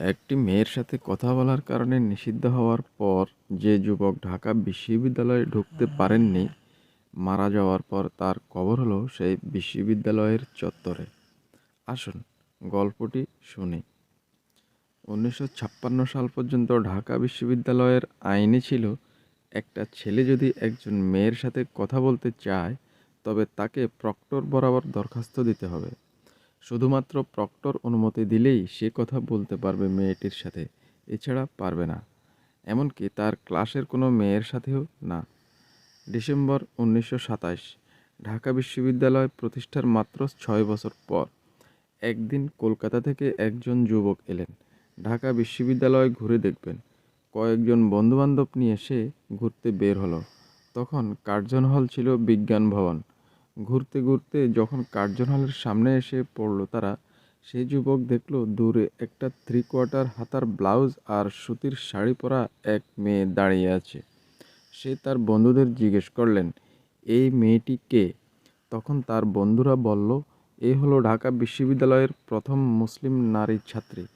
একটি মেয়ের সাথে কথা বলার কারণে নিষিদ্ধ হওয়ার পর যে যুবক ঢাকা বিশ্ববিদ্যালয়ে ঢুকতে পারেননি, মারা যাওয়ার পর তার কবর হলো সেই বিশ্ববিদ্যালয়ের চত্বরে। আসুন, গল্পটি শুনি। উনিশশো ছাপ্পান্ন সাল পর্যন্ত ঢাকা বিশ্ববিদ্যালয়ের আইনে ছিল, একটা ছেলে যদি একজন মেয়ের সাথে কথা বলতে চায়, তবে তাকে প্রক্টর বরাবর দরখাস্ত দিতে হবে। শুধুমাত্র প্রক্টর অনুমতি দিলেই সে কথা বলতে পারবে মেয়েটির সাথে, এছাড়া পারবে না। এমনকি তার ক্লাসের কোনো মেয়ের সাথেও না। ডিসেম্বর উনিশশো সাতাশ, ঢাকা বিশ্ববিদ্যালয় প্রতিষ্ঠার মাত্র ছয় বছর পর একদিন কলকাতা থেকে একজন যুবক এলেন। ঢাকা বিশ্ববিদ্যালয় ঘুরে দেখবেন। কয়েকজন বন্ধুবান্ধব নিয়ে সে ঘুরতে বের হলো। তখন কার্জন হল ছিল বিজ্ঞান ভবন। ঘুরতে ঘুরতে যখন কার্জন হলের সামনে এসে পড়ল তারা সেই যুবক দেখল দূরে একটা থ্রি কোয়ার্টার হাতার ব্লাউজ আর সুতির শাড়ি পরা এক মেয়ে দাঁড়িয়ে আছে। সে তার বন্ধুদের জিজ্ঞেস করলেন, এই মেয়েটি কে? তখন তার বন্ধুরা বলল, এ হলো ঢাকা বিশ্ববিদ্যালয়ের প্রথম মুসলিম নারী ছাত্রী।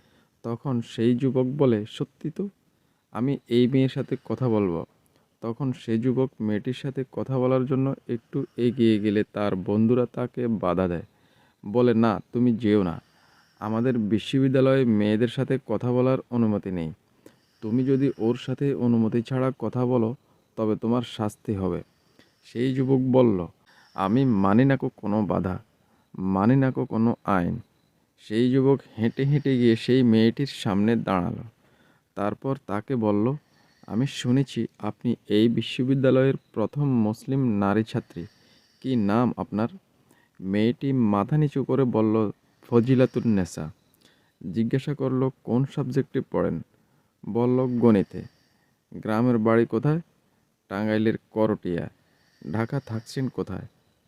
তখন সেই যুবক বলে, সত্যি তো? আমি এই মেয়ের সাথে কথা বলব। তখন সে যুবক মেয়েটির সাথে কথা বলার জন্য একটু এগিয়ে গেলে তার বন্ধুরা তাকে বাধা দেয়। বলে, না, তুমি যেও না। আমাদের বিশ্ববিদ্যালয়ে মেয়েদের সাথে কথা বলার অনুমতি নেই। তুমি যদি ওর সাথে অনুমতি ছাড়া কথা বলো, তবে তোমার শাস্তি হবে। সেই যুবক বলল, আমি মানি না কোনো বাধা, মানি না কোনো আইন। সেই যুবক হেঁটে হেঁটে গিয়ে সেই মেয়েটির সামনে দাঁড়াল। তারপর তাকে বলল আমি শুনেছি আপনি এই বিশ্ববিদ্যালয়ের প্রথম মুসলিম নারী ছাত্রী। কি নাম আপনার? মেয়েটি মাথা নিচু করে বলল, ফজিলাতুন্নেসা। জিজ্ঞাসা করল, কোন সাবজেক্টে পড়েন? বলল, গণিতে। গ্রামের বাড়ি কোথায়? টাঙ্গাইলের করটিয়া। ঢাকা থাকছেন কোথায়?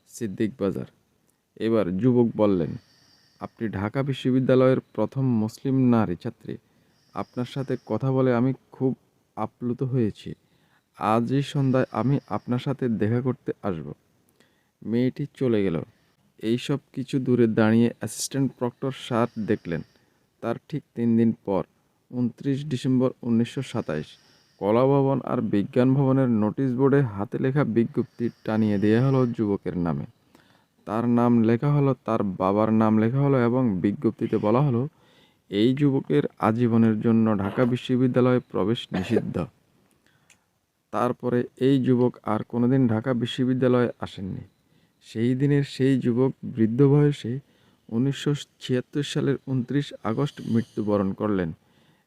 সিদ্দিক বাজার। এবার যুবক বললেন, আপনি ঢাকা বিশ্ববিদ্যালয়ের প্রথম মুসলিম নারী ছাত্রী। আপনার সাথে কথা বলে আমি খুব আপ্লুত হয়েছি। আজই সন্ধ্যায় আমি আপনার সাথে দেখা করতে আসব। মেয়েটি চলে গেল। এইসব কিছু দূরে দাঁড়িয়ে অ্যাসিস্ট্যান্ট প্রক্টর স্যার দেখলেন। তার ঠিক তিন দিন পর, উনত্রিশ ডিসেম্বর উনিশশো সাতাইশ, কলা ভবন আর বিজ্ঞান ভবনের নোটিশ বোর্ডে হাতে লেখা বিজ্ঞপ্তি টানিয়ে দেওয়া হলো যুবকের নামে। তার নাম লেখা হলো তার বাবার নাম লেখা হলো এবং বিজ্ঞপ্তিতে বলা হলো এই যুবকের আজীবনের জন্য ঢাকা বিশ্ববিদ্যালয়ে প্রবেশ নিষিদ্ধ। তারপরে এই যুবক আর কোনোদিন ঢাকা বিশ্ববিদ্যালয়ে আসেননি। সেই দিনের সেই যুবক বৃদ্ধ বয়সে উনিশশো ছিয়াত্তর সালের উনত্রিশ আগস্ট মৃত্যুবরণ করলেন।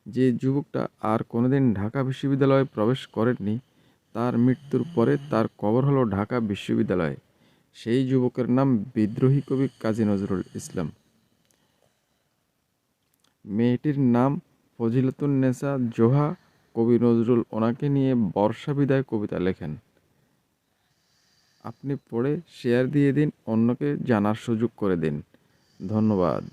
যে যুবকটা আর কোনোদিন ঢাকা বিশ্ববিদ্যালয়ে প্রবেশ করেননি, তার মৃত্যুর পরে তার কবর হলো ঢাকা বিশ্ববিদ্যালয়ে। সেই যুবকের নাম বিদ্রোহী কবি কাজী নজরুল ইসলাম। মেয়েটির নাম ফজিলতুন্নেসা জোহা কবি নজরুল ওনাকে নিয়ে বর্ষা বিদায় কবিতা লেখেন। আপনি পড়ে শেয়ার দিয়ে দিন, অন্যকে জানার সুযোগ করে দিন। ধন্যবাদ।